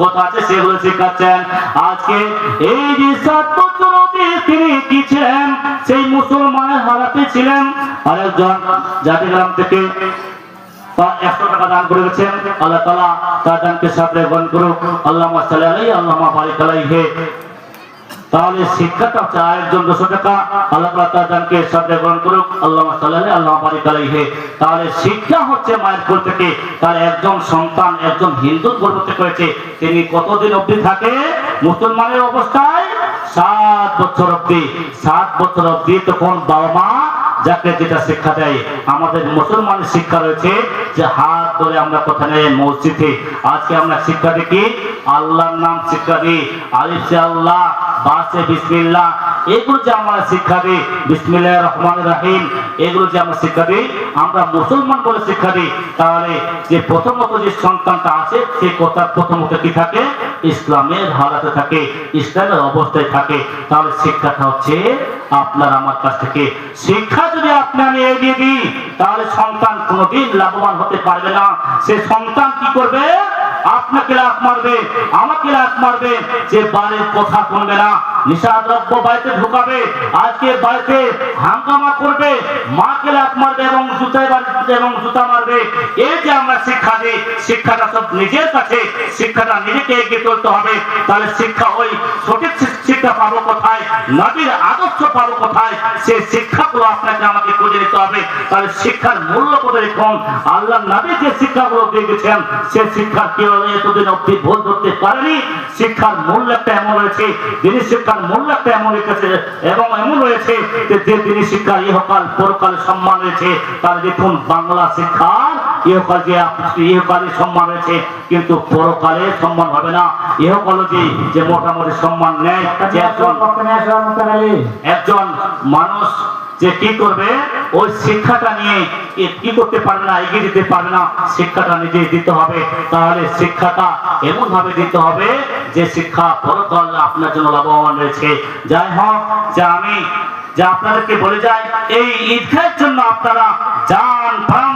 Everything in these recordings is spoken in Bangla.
কথা আছে সেগুলো শেখাচ্ছেন। আজকে এই যে সাত তিনি কি ছিলেন সেই মুসলমানের ছিলেন। আরেকজন থেকে একশো টাকা আল্লাহ তালা তার দানকে সাথে গ্রহণ করুক। আল্লাহ আল্লাহ তাহলে শিক্ষাটা চায় একজন দুশো টাকা আল্লাহ তাদেরকে সাথে গ্রহণ করুক। আল্লাহ সাল্লাহ আল্লাহ বারিক আলাইহি। তাহলে শিক্ষা হচ্ছে মায়ের কোল থেকে। তার একজন সন্তান, একজন হিন্দু গর্ভতে করেছে তিনি কতদিন অবধি থাকে? মুসলমানের অবস্থায় সাত বছর অব্দি সাত বছর অবধি তখন বাবা মা যাকে যেটা শিক্ষা দেয়। আমাদের মুসলমানের শিক্ষা রয়েছে যে হাত ধরে আমরা কোথায় মসজিদে। আজকে আমরা শিক্ষা দেখি, আল্লাহর নাম শিক্ষা দিই। আলিফে আল্লাহ বাসে বিসমিল্লাহ। এগুলো যে আমরা শিক্ষা দিই বিসমিল্লাহ রহমান রাহিম, এগুলো যে আমরা শিক্ষা দিই, আমরা মুসলমান বলে শিক্ষা দিই। তাহলে যে প্রথমত যে সন্তানটা আছে, সেই কথা প্রথমত কি থাকে? ইসলামের হারাতে থাকে, ইসলামের অবস্থায় থাকে। তাহলে শিক্ষাটা হচ্ছে আপনার আমার কাছ থেকে শিক্ষা যদি আপনি আমি এগিয়ে দিই, তাহলে সন্তান কোনোদিন লাভবান হতে পারবে না। সে সন্তান কি করবে? আপনাকে লাভ মারবে আমাকে লাভ মারবে, যে বাড়ির কথা শুনবে না। নিশাদ্রব্য বাড়িতে ঢুকাবে, আজকে বাড়িতে হাঙ্গামা করবে মাকে লাভ মারবে এবং জুতায় বাড়িতে এবং জুতা মারবে। এই যে আমরা শিক্ষা দিই, শিক্ষাটা সব নিজের কাছে, শিক্ষাটা নিজেকে এগিয়ে তুলতে হবে। তাহলে শিক্ষা ওই সঠিক শিক্ষা পাবো কোথায়? নবীর আদর্শ পাবো কোথায়? সেই শিক্ষাগুলো আপনাকে আমাকে খুঁজে নিতে হবে। তাহলে শিক্ষার মূল্য কোথায় কম? আল্লাহ নবী যে শিক্ষাগুলো দিয়ে গেছেন, সে শিক্ষা কেউ এতদিন অব্দি ভুল ধরতে পারেনি? শিক্ষার মূল্য একটা এমন রয়েছে যিনি শিক্ষার মূল্য একটা এমন রেখেছে, এবং এমন রয়েছে যে তিনি শিক্ষার ইহকাল পরকাল সম্মান রয়েছে তার দেখুন বাংলা শিক্ষার যে যে যে যে যে কি করবে, ওই শিক্ষাটা দিতে হবে। তাহলে শিক্ষাটা এমন ভাবে দিতে হবে যে শিক্ষা পরকাল আপনার জন্য লাভবান রয়েছে। যাই হোক, যে আমি যে আপনাদেরকে বলে যাই, এই ঈদগাহের জন্য আপনারা যান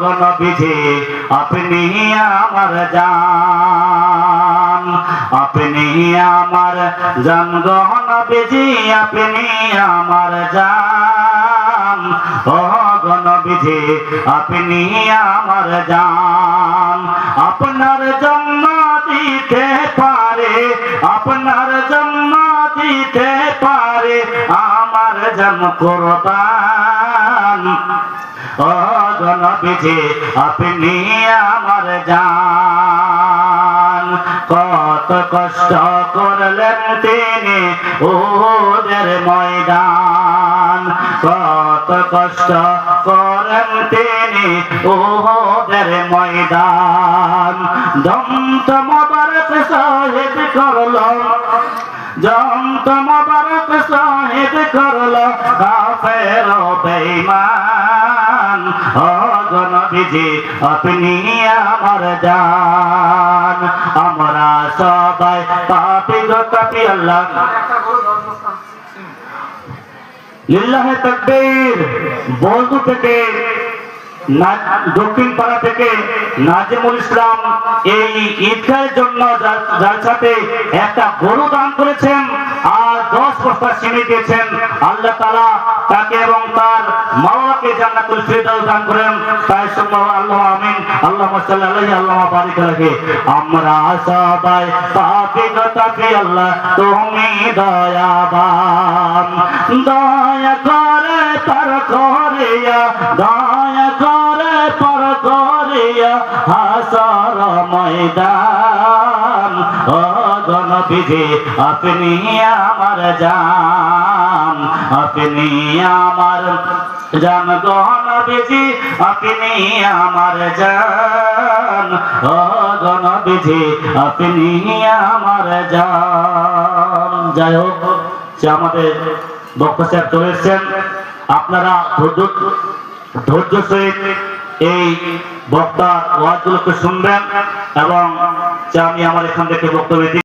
গণবিধি আপনি আমার জান। আপনি আমার জান গণবিধি আপনি আমার জান। ও গণবিধি আপনি আমার জান। আপনার জন্ম দিতে পারে, আপনার জন্ম দিতে পারে, আমার জন্ম কোরবান ও গণবিধি আপনি আমার জান। কত কষ্ট করলেন তিনি ওদের ময়দান। কত কষ্ট করেন তিনি ওদের ময়দান। দন্ত মোবারক শহীদ করলাম জন্ত মোবারক শহীদ করল, কাফের বেঈমান। ও গণবিজি আপনি আমার জান। আমরা সবাই পাপি গো পাপি আল্লাহ। লিল্লাহে তাকবীর, বন্ধু থেকে দক্ষিণ পাড়া থেকে নাজিমুল ইসলাম এই ঈদগাহের জন্য যার- সাথে একটা গরু দান করেছেন আর দশ বস্তা চিনি দিয়েছেন। আল্লাহ তালা তাকে এবং তার মা বাবাকে জান্নাতুল ফিরদাউস দান করেন। তাই সুবহান আল্লাহ আমিন আল্লাহ সাল্লাল্লাহু আল্লাহ বারিক রাখে আমরা সবাই পাপি গো তাপি আল্লাহ, তুমি দয়াবান। দয়া করে তার করিয়া দয়া ময়দান। ও গণবিধি আপনি আমার জান, আপনি আমার জান। গণবিধি আপনি আমার জান। ও গণবিধি আপনি আমার জান। যাই হোক, সে আমাদের বক্তা সাহেব চলে এসছেন। আপনারা ধৈর্য ধৈর্য সহিত এই বক্তার ওয়াজগুলোকে শুনবেন এবং আমি আমার এখান থেকে বক্তব্য